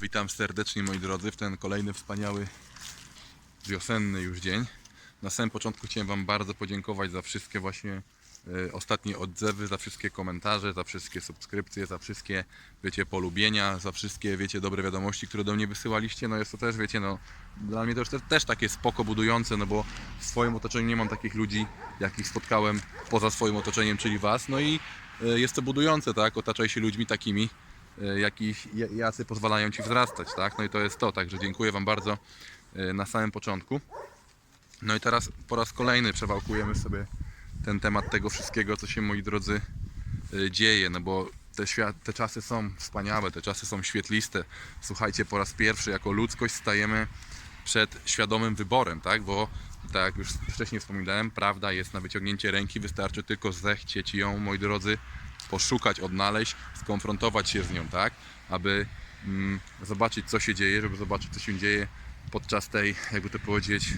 Witam serdecznie moi drodzy w ten kolejny wspaniały wiosenny już dzień. Na samym początku chciałem Wam bardzo podziękować za wszystkie właśnie e, ostatnie odzewy, za wszystkie komentarze, za wszystkie subskrypcje, za wszystkie, wiecie, polubienia, za wszystkie, wiecie, dobre wiadomości, które do mnie wysyłaliście. No jest to też, wiecie, no dla mnie to też, też takie spoko budujące, no bo w swoim otoczeniu nie mam takich ludzi, jakich spotkałem poza swoim otoczeniem, czyli Was. No i e, jest to budujące, tak? Otaczaj się ludźmi takimi, e, jakich, j- jacy pozwalają Ci wzrastać, tak? No i to jest to, także dziękuję Wam bardzo e, na samym początku. No i teraz po raz kolejny przewałkujemy sobie ten temat tego wszystkiego, co się, moi drodzy, y, dzieje, no bo te, świat, te czasy są wspaniałe, te czasy są świetliste. Słuchajcie, po raz pierwszy jako ludzkość stajemy przed świadomym wyborem, tak? Bo tak jak już wcześniej wspominałem, prawda jest na wyciągnięcie ręki, wystarczy tylko zechcieć ją, moi drodzy, poszukać, odnaleźć, skonfrontować się z nią, tak? Aby mm, zobaczyć, co się dzieje, żeby zobaczyć, co się dzieje podczas tej, jakby to powiedzieć,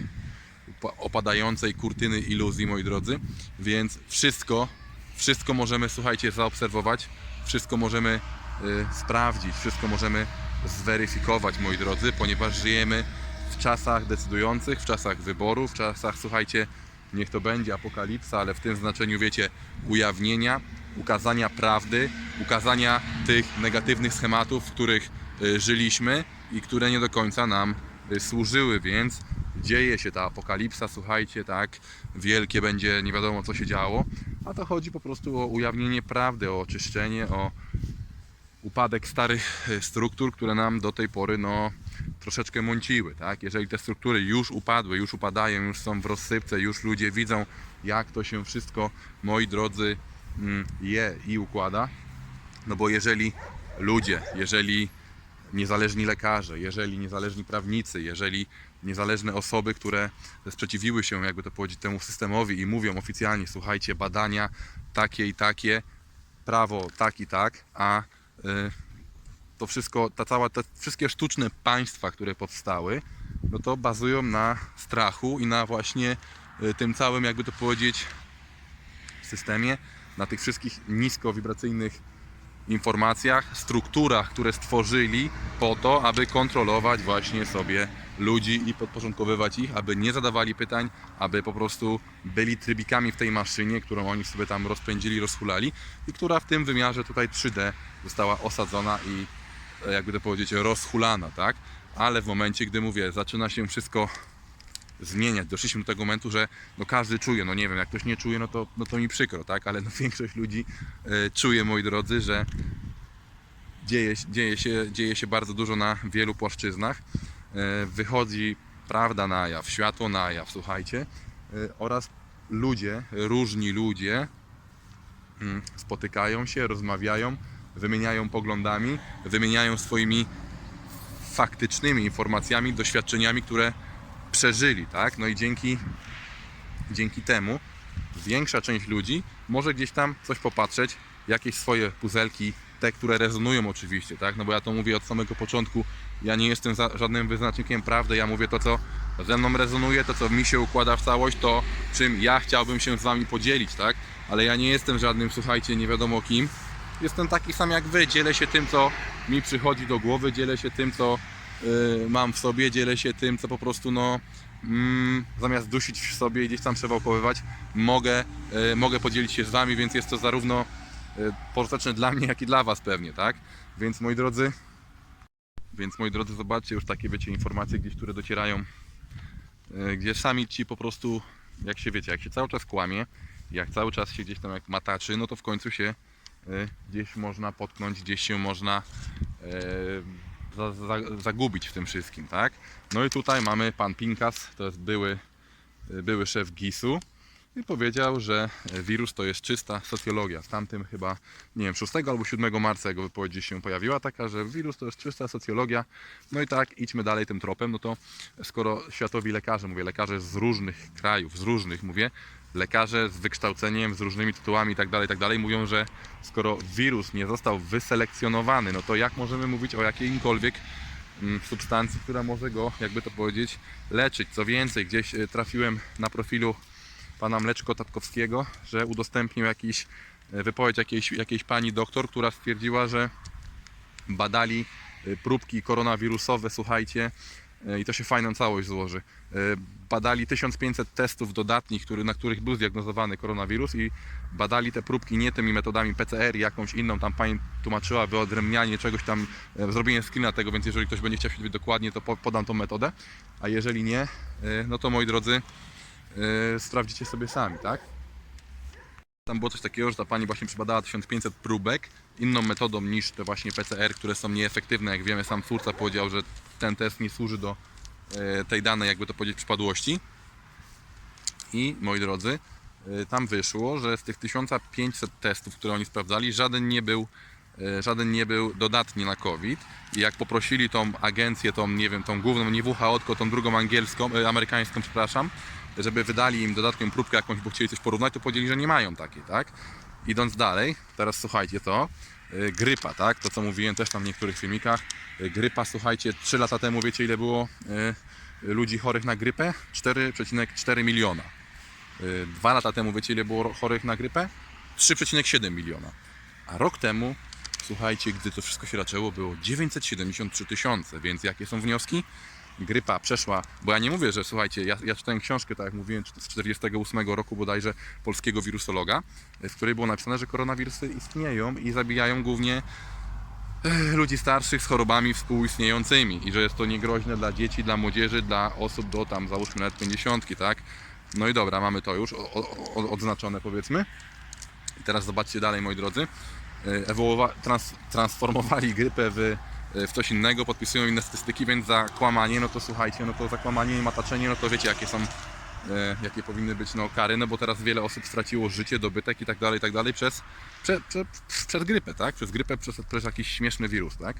opadającej kurtyny iluzji, moi drodzy. Więc wszystko, wszystko możemy, słuchajcie, zaobserwować, wszystko możemy y, sprawdzić, wszystko możemy zweryfikować, moi drodzy, ponieważ żyjemy w czasach decydujących, w czasach wyboru, w czasach, słuchajcie, niech to będzie apokalipsa, ale w tym znaczeniu, wiecie, ujawnienia, ukazania prawdy, ukazania tych negatywnych schematów, w których y, żyliśmy i które nie do końca nam y, służyły, więc dzieje się ta apokalipsa, słuchajcie, tak, wielkie będzie, nie wiadomo co się działo, a to chodzi po prostu o ujawnienie prawdy, o oczyszczenie, o upadek starych e, struktur, które nam do tej pory no, troszeczkę mąciły. Tak? Jeżeli te struktury już upadły, już upadają, już są w rozsypce, już ludzie widzą, jak to się wszystko, moi drodzy, je i układa, no bo jeżeli ludzie, jeżeli niezależni lekarze, jeżeli niezależni prawnicy, jeżeli niezależne osoby, które sprzeciwiły się, jakby to powiedzieć, temu systemowi i mówią oficjalnie, słuchajcie, badania takie i takie, prawo tak i tak, a y, to wszystko, ta cała, te wszystkie sztuczne państwa, które powstały, no to bazują na strachu i na właśnie y, tym całym, jakby to powiedzieć, systemie, na tych wszystkich niskowibracyjnych informacjach, strukturach, które stworzyli po to, aby kontrolować właśnie sobie ludzi i podporządkowywać ich, aby nie zadawali pytań, aby po prostu byli trybikami w tej maszynie, którą oni sobie tam rozpędzili, rozhulali i która w tym wymiarze tutaj 3D została osadzona i e, jakby to powiedzieć rozhulana, tak? Ale w momencie, gdy mówię, zaczyna się wszystko zmieniać. Doszliśmy do tego momentu, że no każdy czuje, no nie wiem, jak ktoś nie czuje, no to, no to mi przykro, tak? Ale no większość ludzi e, czuje, moi drodzy, że dzieje, dzieje, się, dzieje się bardzo dużo na wielu płaszczyznach. E, wychodzi prawda na jaw, światło na jaw, słuchajcie, e, oraz ludzie, różni ludzie mm, spotykają się, rozmawiają, wymieniają poglądami, wymieniają swoimi faktycznymi informacjami, doświadczeniami, które przeżyli, tak? No i dzięki, dzięki temu większa część ludzi może gdzieś tam coś popatrzeć, jakieś swoje puzelki, te, które rezonują oczywiście, tak? No bo ja to mówię od samego początku, ja nie jestem za, żadnym wyznacznikiem prawdy, ja mówię to, co ze mną rezonuje, to, co mi się układa w całość, to czym ja chciałbym się z Wami podzielić, tak? Ale ja nie jestem żadnym, słuchajcie, nie wiadomo kim. Jestem taki sam jak Wy, dzielę się tym, co mi przychodzi do głowy, dzielę się tym, co mam w sobie, dzielę się tym, co po prostu no mm, zamiast dusić w sobie i gdzieś tam przewałkowywać, mogę, y, mogę podzielić się z Wami, więc jest to zarówno y, pożyteczne dla mnie, jak i dla Was pewnie, tak? Więc moi drodzy, więc moi drodzy, zobaczcie już takie, wiecie, informacje gdzieś, które docierają, y, gdzie sami ci po prostu, jak się wiecie, jak się cały czas kłamie, jak cały czas się gdzieś tam jak mataczy, no to w końcu się y, gdzieś można potknąć, gdzieś się można y, za, za, zagubić w tym wszystkim, tak? No i tutaj mamy pan Pinkas, to jest były, były szef GIS-u i powiedział, że wirus to jest czysta socjologia. W tamtym chyba, nie wiem, 6 albo 7 marca jego wypowiedź się pojawiła taka, że wirus to jest czysta socjologia. No i tak, idźmy dalej tym tropem, no to skoro światowi lekarze, mówię, lekarze z różnych krajów, z różnych, mówię, lekarze z wykształceniem, z różnymi tytułami i tak dalej, tak dalej, mówią, że skoro wirus nie został wyselekcjonowany, no to jak możemy mówić o jakiejkolwiek mm, substancji, która może go, jakby to powiedzieć, leczyć. Co więcej, gdzieś e, trafiłem na profilu pana Mleczko Tatkowskiego, że udostępnił jakiś, e, wypowiedź jakiejś, jakiejś pani doktor, która stwierdziła, że badali y, próbki koronawirusowe, słuchajcie, i to się fajną całość złoży. Y, Badali 1500 testów dodatnich, który, na których był zdiagnozowany koronawirus i badali te próbki nie tymi metodami PCR, jakąś inną, tam pani tłumaczyła wyodrębnianie czegoś tam, e, zrobienie screena tego, więc jeżeli ktoś będzie chciał się dowiedzieć dokładnie, to po- podam tą metodę, a jeżeli nie, no to moi drodzy, sprawdzicie sobie sami, tak? Tam było coś takiego, że ta pani właśnie przebadała 1500 próbek inną metodą niż te właśnie PCR, które są nieefektywne. Jak wiemy, sam twórca powiedział, że ten test nie służy do e, tej danej, jakby to powiedzieć, przypadłości. I moi drodzy, e, tam wyszło, że z tych 1500 testów, które oni sprawdzali, żaden nie był, e, żaden nie był dodatni na COVID. I jak poprosili tą agencję, tą nie wiem, tą główną, nie WHO, tylko tą drugą angielską, amerykańską, przepraszam, żeby wydali im dodatkową próbkę jakąś, bo chcieli coś porównać, to powiedzieli, że nie mają takiej, tak? Idąc dalej, teraz słuchajcie to, y, grypa, tak? To co mówiłem też tam w niektórych filmikach. Y, Grypa, słuchajcie, 3 lata temu wiecie ile było y, ludzi chorych na grypę? 4,4 miliona. Y, Dwa lata temu wiecie ile było chorych na grypę? 3,7 miliona. A rok temu, słuchajcie, gdy to wszystko się zaczęło, było 973 tysiące, więc jakie są wnioski? Grypa przeszła, bo ja nie mówię, że słuchajcie, ja, ja czytałem książkę, tak jak mówiłem, z 48 roku bodajże polskiego wirusologa, w której było napisane, że koronawirusy istnieją i zabijają głównie eh, ludzi starszych z chorobami współistniejącymi i że jest to niegroźne dla dzieci, dla młodzieży, dla osób do tam załóżmy nawet 50, tak? No i dobra, mamy to już odznaczone powiedzmy. I teraz zobaczcie dalej, moi drodzy. E, Ewoluowa- trans, transformowali grypę w, e, w coś innego, podpisują inne statystyki, więc za kłamanie, no to słuchajcie, no to za kłamanie i mataczenie, no to wiecie jakie są, e, jakie powinny być no, kary, no bo teraz wiele osób straciło życie, dobytek i tak dalej, i tak dalej przez, prze, prze, przez grypę, tak? Przez grypę, przez, przez jakiś śmieszny wirus, tak?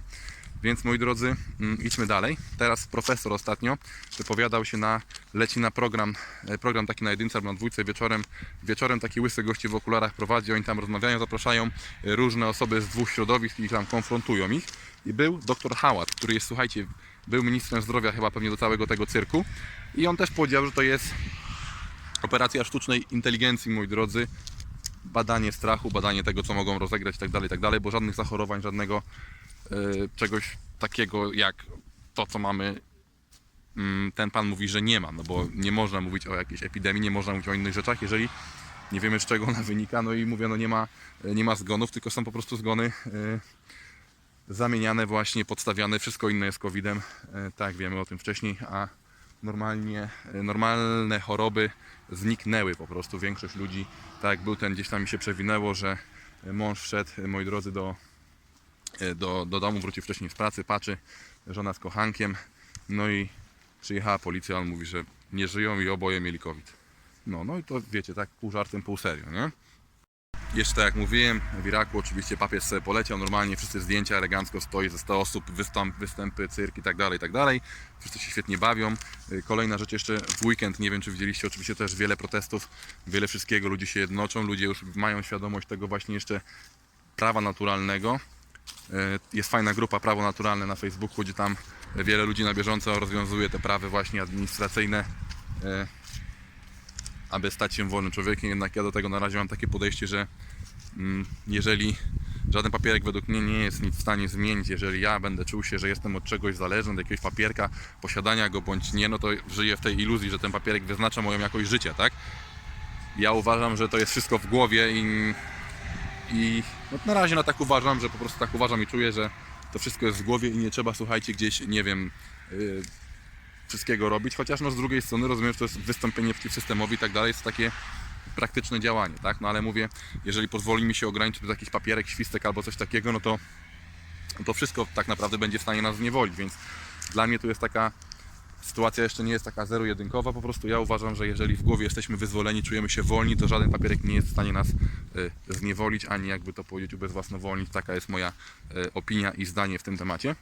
Więc moi drodzy, mm, idźmy dalej. Teraz profesor ostatnio wypowiadał się na, leci na program, e, program taki na jedynce albo na dwójce wieczorem. Wieczorem taki łysy gości w okularach prowadzi, oni tam rozmawiają, zapraszają e, różne osoby z dwóch środowisk i tam konfrontują ich. I był dr Hałat, który jest, słuchajcie, był ministrem zdrowia chyba pewnie do całego tego cyrku. I on też powiedział, że to jest operacja sztucznej inteligencji, moi drodzy. Badanie strachu, badanie tego, co mogą rozegrać i tak dalej, tak dalej, bo żadnych zachorowań, żadnego e, czegoś takiego jak to, co mamy, mm, ten pan mówi, że nie ma, no bo nie można mówić o jakiejś epidemii, nie można mówić o innych rzeczach, jeżeli nie wiemy z czego ona wynika, no i mówię, no nie ma, nie ma zgonów, tylko są po prostu zgony e, zamieniane właśnie, podstawiane, wszystko inne jest COVID-em, e, tak wiemy o tym wcześniej, a normalnie, e, normalne choroby zniknęły po prostu, większość ludzi, tak był ten, gdzieś tam mi się przewinęło, że mąż wszedł, e, moi drodzy, do, e, do, do domu, wrócił wcześniej z pracy, patrzy, żona z kochankiem, no i przyjechała policja, on mówi, że nie żyją i oboje mieli COVID. No, no i to wiecie, tak pół żartem, pół serio, nie? Jeszcze jak mówiłem, w Iraku oczywiście papier sobie poleciał, normalnie wszyscy zdjęcia elegancko stoi ze 100 osób, wystąp, występy, cyrk i tak dalej, tak dalej. Wszyscy się świetnie bawią. Y, Kolejna rzecz jeszcze w weekend, nie wiem czy widzieliście, oczywiście też wiele protestów, wiele wszystkiego, ludzie się jednoczą, ludzie już mają świadomość tego właśnie jeszcze prawa naturalnego. Y, Jest fajna grupa Prawo Naturalne na Facebooku, gdzie tam wiele ludzi na bieżąco rozwiązuje te prawy właśnie administracyjne y, aby stać się wolnym człowiekiem, jednak ja do tego na razie mam takie podejście, że mm, jeżeli żaden papierek według mnie nie jest nic w stanie zmienić, jeżeli ja będę czuł się, że jestem od czegoś zależny, od jakiegoś papierka, posiadania go bądź nie, no to żyję w tej iluzji, że ten papierek wyznacza moją jakość życia, tak? Ja uważam, że to jest wszystko w głowie i, i no na razie no tak uważam, że po prostu tak uważam i czuję, że to wszystko jest w głowie i nie trzeba, słuchajcie, gdzieś, nie wiem, yy, wszystkiego robić, chociaż no z drugiej strony rozumiem, że to jest wystąpienie przeciwsystemowi i tak dalej, jest takie praktyczne działanie, tak? No ale mówię, jeżeli pozwoli mi się ograniczyć do jakiś papierek, świstek albo coś takiego, no to to wszystko tak naprawdę będzie w stanie nas zniewolić, więc dla mnie tu jest taka sytuacja jeszcze nie jest taka zero-jedynkowa, po prostu ja uważam, że jeżeli w głowie jesteśmy wyzwoleni, czujemy się wolni, to żaden papierek nie jest w stanie nas y, zniewolić, ani jakby to powiedzieć ubezwłasnowolnić, taka jest moja y, opinia i zdanie w tym temacie.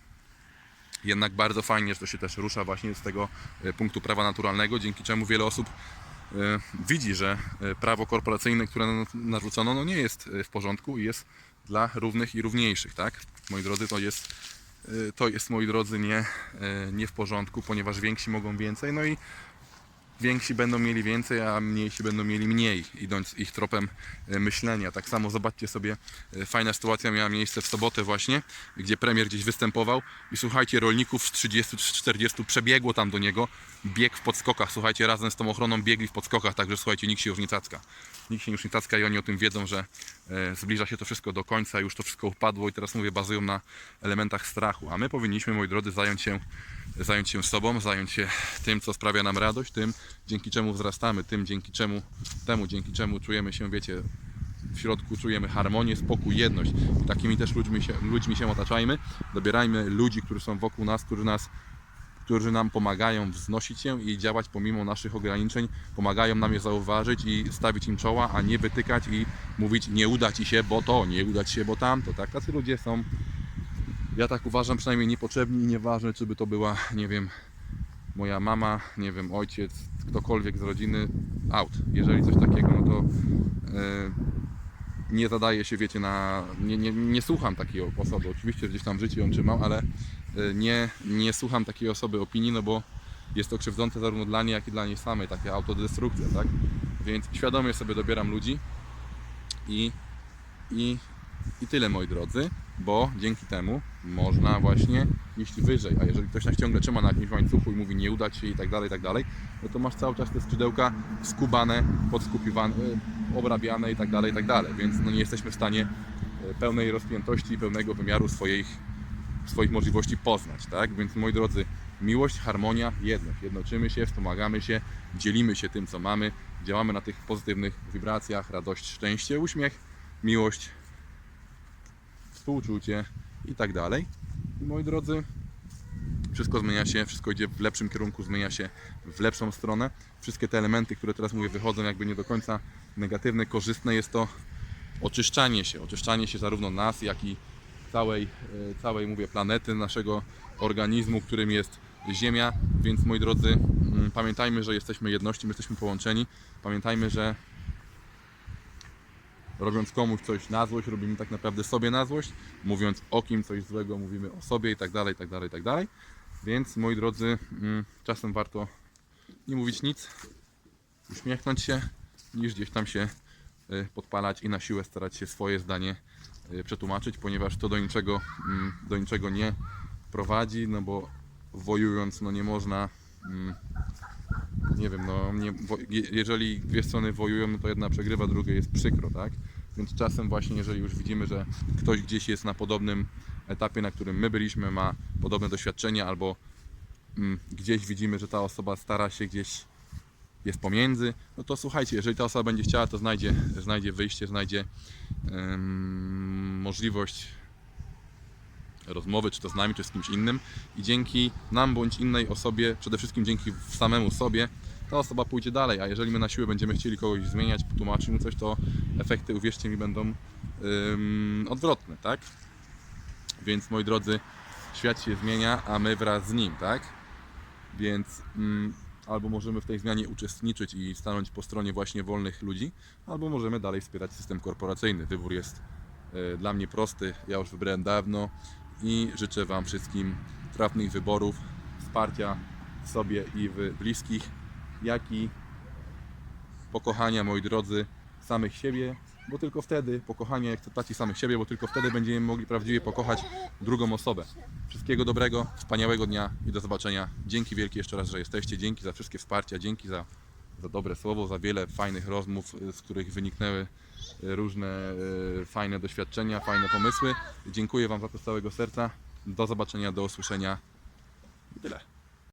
Jednak bardzo fajnie, że to się też rusza właśnie z tego e, punktu prawa naturalnego, dzięki czemu wiele osób e, widzi, że e, prawo korporacyjne, które na- narzucono, no nie jest w porządku i jest dla równych i równiejszych, tak? Moi drodzy, to jest, to jest moi drodzy, nie, nie w porządku, ponieważ więksi mogą więcej, no i więksi będą mieli więcej, a mniejsi będą mieli mniej, idąc ich tropem e, myślenia. Tak samo zobaczcie sobie, e, fajna sytuacja miała miejsce w sobotę właśnie, gdzie premier gdzieś występował i słuchajcie, rolników z 30 czy 40 przebiegło tam do niego, bieg w podskokach, słuchajcie, razem z tą ochroną biegli w podskokach, także słuchajcie, nikt się już nie cacka. Nikt się już nie cacka i oni o tym wiedzą, że e, zbliża się to wszystko do końca, już to wszystko upadło i teraz mówię, bazują na elementach strachu, a my powinniśmy, moi drodzy, zająć się zająć się sobą, zająć się tym, co sprawia nam radość, tym, dzięki czemu wzrastamy, tym, dzięki czemu, temu, dzięki czemu czujemy się, wiecie, w środku czujemy harmonię, spokój, jedność. Takimi też ludźmi się, ludźmi się otaczajmy. Dobierajmy ludzi, którzy są wokół nas, którzy nas którzy nam pomagają wznosić się i działać pomimo naszych ograniczeń, pomagają nam je zauważyć i stawić im czoła, a nie wytykać i mówić nie uda ci się, bo to, nie uda ci się, bo tamto. Tak, tacy ludzie są ja tak uważam przynajmniej niepotrzebni i nieważne, czy by to była, nie wiem, moja mama, nie wiem, ojciec, ktokolwiek z rodziny, out. Jeżeli coś takiego, no to e, nie zadaje się, wiecie, na. Nie, nie, nie słucham takiej osoby. Oczywiście gdzieś tam w życiu ją trzymam, ale e, nie, nie słucham takiej osoby opinii, no bo jest to krzywdzące zarówno dla niej, jak i dla niej samej, taka autodestrukcja, tak? Więc świadomie sobie dobieram ludzi i, i, i tyle, moi drodzy, bo dzięki temu można właśnie iść wyżej. A jeżeli ktoś nas ciągle trzyma na jakimś łańcuchu i mówi nie uda ci się i tak dalej, i tak dalej, no to masz cały czas te skrzydełka skubane, podskupiwane, e, obrabiane i tak dalej, i tak dalej. Więc no nie jesteśmy w stanie e, pełnej rozpiętości i pełnego wymiaru swoich, swoich możliwości poznać, tak? Więc moi drodzy, miłość, harmonia, jedność. Jednoczymy się, wspomagamy się, dzielimy się tym, co mamy, działamy na tych pozytywnych wibracjach, radość, szczęście, uśmiech, miłość, współczucie i tak dalej. I moi drodzy, wszystko zmienia się, wszystko idzie w lepszym kierunku, zmienia się w lepszą stronę. Wszystkie te elementy, które teraz mówię, wychodzą jakby nie do końca negatywne, korzystne. Jest to oczyszczanie się, oczyszczanie się zarówno nas, jak i całej, e, całej mówię, planety, naszego organizmu, którym jest Ziemia. Więc moi drodzy, mm, pamiętajmy, że jesteśmy jednością, jesteśmy połączeni. Pamiętajmy, że robiąc komuś coś na złość, robimy tak naprawdę sobie na złość, mówiąc o kim coś złego, mówimy o sobie i tak dalej, i tak dalej, i tak dalej. Więc moi drodzy, mm, czasem warto nie mówić nic, uśmiechnąć się, niż gdzieś tam się y, podpalać i na siłę starać się swoje zdanie y, przetłumaczyć, ponieważ to do niczego, mm, do niczego nie prowadzi, no bo wojując, no nie można mm, nie wiem, no nie, jeżeli dwie strony wojują, no to jedna przegrywa, drugiej jest przykro, tak? Więc czasem właśnie, jeżeli już widzimy, że ktoś gdzieś jest na podobnym etapie, na którym my byliśmy, ma podobne doświadczenia, albo mm, gdzieś widzimy, że ta osoba stara się gdzieś jest pomiędzy, no to słuchajcie, jeżeli ta osoba będzie chciała, to znajdzie, znajdzie wyjście, znajdzie ym, możliwość rozmowy, czy to z nami, czy z kimś innym i dzięki nam bądź innej osobie, przede wszystkim dzięki samemu sobie, ta osoba pójdzie dalej, a jeżeli my na siłę będziemy chcieli kogoś zmieniać, tłumaczyć mu coś, to efekty, uwierzcie mi, będą ym, odwrotne, tak? Więc moi drodzy, świat się zmienia, a my wraz z nim, tak? Więc mm, albo możemy w tej zmianie uczestniczyć i stanąć po stronie właśnie wolnych ludzi, albo możemy dalej wspierać system korporacyjny. Wybór jest e, dla mnie prosty, ja już wybrałem dawno i życzę Wam wszystkim trafnych wyborów, wsparcia w sobie i w bliskich, jak i pokochania, moi drodzy, samych siebie, bo tylko wtedy, pokochania akceptacji samych siebie, bo tylko wtedy będziemy mogli prawdziwie pokochać drugą osobę. Wszystkiego dobrego, wspaniałego dnia i do zobaczenia. Dzięki wielkie jeszcze raz, że jesteście. Dzięki za wszystkie wsparcia, dzięki za, za dobre słowo, za wiele fajnych rozmów, y, z których wyniknęły y, różne y, fajne doświadczenia, fajne pomysły. Dziękuję Wam za to z całego serca. Do zobaczenia, do usłyszenia. Tyle.